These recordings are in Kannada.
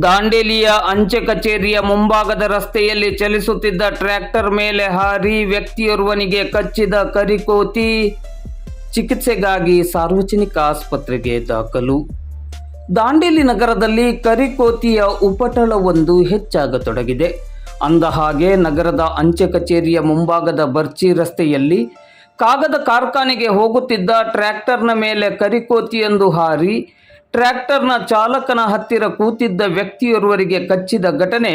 ದಾಂಡೇಲಿಯ ಅಂಚೆ ಕಚೇರಿಯ ಮುಂಭಾಗದ ರಸ್ತೆಯಲ್ಲಿ ಚಲಿಸುತ್ತಿದ್ದ ಟ್ರ್ಯಾಕ್ಟರ್ ಮೇಲೆ ಹಾರಿ ವ್ಯಕ್ತಿಯೋರ್ವನಿಗೆ ಕಚ್ಚಿದ ಕರಿಕೋತಿ ಚಿಕಿತ್ಸೆಗಾಗಿ ಸಾರ್ವಜನಿಕ ಆಸ್ಪತ್ರೆಗೆ ದಾಖಲು. ದಾಂಡೇಲಿ ನಗರದಲ್ಲಿ ಕರಿಕೋತಿಯ ಉಪಟಳವೊಂದು ಹೆಚ್ಚಾಗತೊಡಗಿದೆ. ಅಂದಹಾಗೆ ನಗರದ ಅಂಚೆ ಕಚೇರಿಯ ಮುಂಭಾಗದ ಬರ್ಚಿ ರಸ್ತೆಯಲ್ಲಿ ಕಾಗದ ಕಾರ್ಖಾನೆಗೆ ಹೋಗುತ್ತಿದ್ದ ಟ್ರ್ಯಾಕ್ಟರ್ನ ಮೇಲೆ ಕರಿಕೋತಿಯೊಂದು ಹಾರಿ ಟ್ರ್ಯಾಕ್ಟರ್ನ ಚಾಲಕನ ಹತ್ತಿರ ಕೂತಿದ್ದ ವ್ಯಕ್ತಿಯೋರ್ವರಿಗೆ ಕಚ್ಚಿದ ಘಟನೆ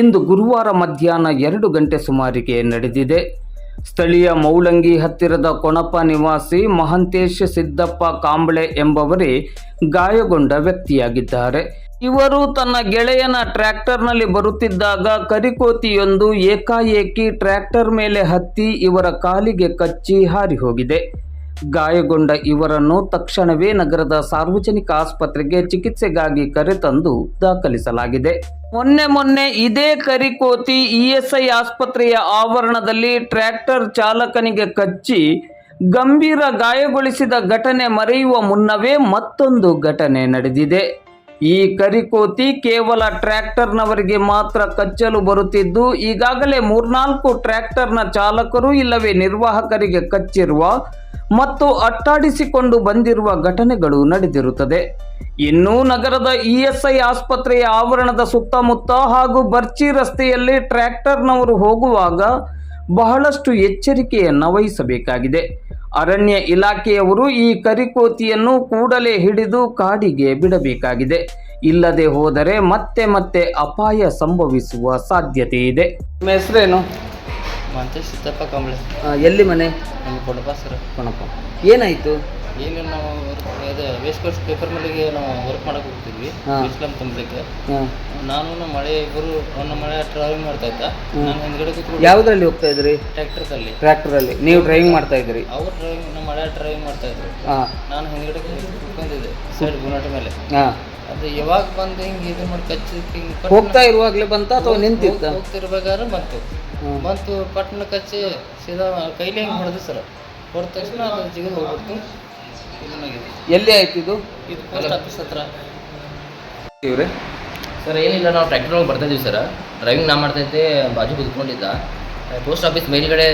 ಇಂದು ಗುರುವಾರ ಮಧ್ಯಾಹ್ನ ಎರಡು ಗಂಟೆ ಸುಮಾರಿಗೆ ನಡೆದಿದೆ. ಸ್ಥಳೀಯ ಮೌಲಂಗಿ ಹತ್ತಿರದ ಕೊಣಪ ನಿವಾಸಿ ಮಹಂತೇಶ್ ಸಿದ್ದಪ್ಪ ಕಾಂಬಳೆ ಎಂಬವರೇ ಗಾಯಗೊಂಡ ವ್ಯಕ್ತಿಯಾಗಿದ್ದಾರೆ. ಇವರು ತನ್ನ ಗೆಳೆಯನ ಟ್ರ್ಯಾಕ್ಟರ್ನಲ್ಲಿ ಬರುತ್ತಿದ್ದಾಗ ಕರಿಕೋತಿಯೊಂದು ಏಕಾಏಕಿ ಟ್ರ್ಯಾಕ್ಟರ್ ಮೇಲೆ ಹತ್ತಿ ಇವರ ಕಾಲಿಗೆ ಕಚ್ಚಿ ಹಾರಿ ಹೋಗಿದೆ. ಗಾಯಗೊಂಡ ಇವರನ್ನು ತಕ್ಷಣವೇ ನಗರದ ಸಾರ್ವಜನಿಕ ಆಸ್ಪತ್ರೆಗೆ ಚಿಕಿತ್ಸೆಗಾಗಿ ಕರೆತಂದು ದಾಖಲಿಸಲಾಗಿದೆ. ಮೊನ್ನೆ ಮೊನ್ನೆ ಇದೇ ಕರಿಕೋತಿ ಇಎಸ್ಐ ಆಸ್ಪತ್ರೆಯ ಆವರಣದಲ್ಲಿ ಟ್ರ್ಯಾಕ್ಟರ್ ಚಾಲಕನಿಗೆ ಕಚ್ಚಿ ಗಂಭೀರ ಗಾಯಗೊಳಿಸಿದ ಘಟನೆ ಮರೆಯುವ ಮುನ್ನವೇ ಮತ್ತೊಂದು ಘಟನೆ ನಡೆದಿದೆ. ಈ ಕರಿಕೋತಿ ಕೇವಲ ಟ್ರ್ಯಾಕ್ಟರ್ನವರಿಗೆ ಮಾತ್ರ ಕಚ್ಚಲು ಬರುತ್ತಿದ್ದು, ಈಗಾಗಲೇ ಮೂರ್ನಾಲ್ಕು ಟ್ರ್ಯಾಕ್ಟರ್ನ ಚಾಲಕರು ಇಲ್ಲವೇ ನಿರ್ವಾಹಕರಿಗೆ ಕಚ್ಚಿರುವ ಮತ್ತು ಅಟ್ಟಾಡಿಸಿಕೊಂಡು ಬಂದಿರುವ ಘಟನೆಗಳು ನಡೆದಿರುತ್ತದೆ. ಇನ್ನು ನಗರದ ಇಎಸ್ಐ ಆಸ್ಪತ್ರೆಯ ಆವರಣದ ಸುತ್ತಮುತ್ತ ಹಾಗೂ ಬರ್ಚಿ ರಸ್ತೆಯಲ್ಲಿ ಟ್ರ್ಯಾಕ್ಟರ್ನವರು ಹೋಗುವಾಗ ಬಹಳಷ್ಟು ಎಚ್ಚರಿಕೆಯನ್ನು ವಹಿಸಬೇಕಾಗಿದೆ. ಅರಣ್ಯ ಇಲಾಖೆಯವರು ಈ ಕರಿಕೋತಿಯನ್ನು ಕೂಡಲೇ ಹಿಡಿದು ಕಾಡಿಗೆ ಬಿಡಬೇಕಾಗಿದೆ. ಇಲ್ಲದೆ ಹೋದರೆ ಮತ್ತೆ ಮತ್ತೆ ಅಪಾಯ ಸಂಭವಿಸುವ ಸಾಧ್ಯತೆ ಇದೆ. ಹೆಸರೇನು? ಮತ್ತೆ ಸಿದ್ದಪ್ಪ ಕಂಬಳೆ. ಎಲ್ಲಿ ಮನೆ? ನಮ್ಮ ಕೊಡಪ ಸರ್ ಕಣಪ್ಪ ಏನಾಯ್ತು? ಏನು ನಾವು work- ವೇಸ್ಟ್ ಕೋರ್ಸ್ ಪೇಪರ್ ಮೇಲೆಗೆ ನಾವು ವರ್ಕ್ ಮಾಡಕ್ಕೆ ಹೋಗ್ತಿದ್ವಿ. ಹಾ. ಇಸ್ಲಾಂ ತುಂಬಲಿಕ್ಕೆ. ಹಾಂ. ನಾನು ನಮ್ಮ ಮಳೆ ಇಬ್ಬರು ಅವನ ಮಳೆ ಡ್ರೈವಿಂಗ್ ಮಾಡ್ತಾ ಇದ್ದ. ಹ್ಮ್. ನಾನು ಹಿಂದ್ಗಡೆ ಕೂತ್ಕೊಂಡು ಯಾವುದ್ರಲ್ಲಿ ಹೋಗ್ತಾ ಇದ್ರಿ? ಟ್ರ್ಯಾಕ್ಟರ್ದಲ್ಲಿ ಟ್ರ್ಯಾಕ್ಟರಲ್ಲಿ ನೀವು ಡ್ರೈವಿಂಗ್ ಮಾಡ್ತಾ ಇದ್ರಿ. ಅವ್ರು ಡ್ರೈವಿಂಗ್ ನಮ್ಮ ಮಳೆ ಡ್ರೈವಿಂಗ್ ಮಾಡ್ತಾ ಇದ್ರು. ಹಾಂ. ನಾನು ಹಿಂದ್ಗಡೆ ಕೂತ್- ಕೂತ್ಕೊಂಡಿದ್ದೆ ಸೈಡ್ ಗುಣಾಟ ಮೇಲೆ. ಹಾಂ. ಅದು ಯಾವಾಗ ಬಂದು ಹಿಂಗೆ ಇದು ಮಾಡಿ ಕಚ್ಚಿ ಹಿಂಗೆ ಹೋಗ್ತಾ ಇರುವಾಗಲೇ ಬಂತ ಅಥವಾ ನಿಂತಿತ್ತ? ಹೋಗ್- ಹೋಗ್ತಿರ್ಬೇಕಾದ್ರೆ ಬಂತು. ಬಂತು ಪಟ್ನ ಕಚ್ಚಿ ಸೀದಾ ಕೈಲಿ ಹಿಂಗೆ ಹೊಡೆದು ಸರ್? ಹೊಡೆದ ತಕ್ಷಣ ಅದು ಜಿಗಿದು ಹೋಗ್ಬಿಡ್ತು. ಎಲ್ಲಿ ಆಯ್ತು ಇದು? ಇದು ಪೋಸ್ಟ್ ಆಫೀಸ್ ಹತ್ರ. ಇವ್ರೆ? ಸರ್ ಏನಿಲ್ಲ ನಾವು ಟ್ರ್ಯಾಕ್ಟರ್ ಒಳಗೆ ಬರ್ತಾ ಇದೀವಿ ಸರ್. ಡ್ರೈವಿಂಗ್ ನಾ ಮಾಡ್ತಾ ಇದ್ದೆ ಬಾಜು ಕುತ್ಕೊಂಡಿದ್ದ. ಪೋಸ್ಟ್ ಆಫೀಸ್ ಮೇಲ್ಗಡೆ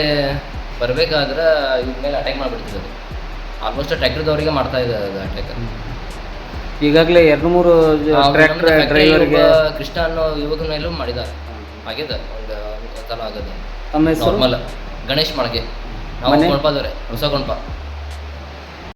ಬರಬೇಕಾದ್ರೆ ಇದ್ರ ಮೇಲೆ ಅಟ್ಯಾಕ್ ಮಾಡಿಬಿಡ್ತಿದ್ದೆ ಆಲ್ಮೋಸ್ಟ್ ಟ್ರ್ಯಾಕ್ಟರ್ದವರಿಗೆ ಮಾಡ್ತಾ ಇದೆ ಅಟ್ಯಾಕ್ ಈಗಾಗಲೇ ಎರಡು ಮೂರು ಟ್ರ್ಯಾಕ್ಟರ್ ಡ್ರೈವರ್ಗೆ ಕೃಷ್ಣ ಅನ್ನೋ ಯುವಕನ ಮೇಲೂ ಮಾಡಿದ್ದಾರೆ. ಆಗಿದೆ ಒಂದು ಸಲ ಆಗೋದು ತಮ್ಮ ಹೆಸರು? ನಾರ್ಮಲ್ ಗಣೇಶ್ ಮಾಳ್ಗೆ. ನಾವು ಮನೆ? ಗೊಂಡ್ಪಾದವ್ರೆ ಹೊಸ ಗೊಂಡ್ಪ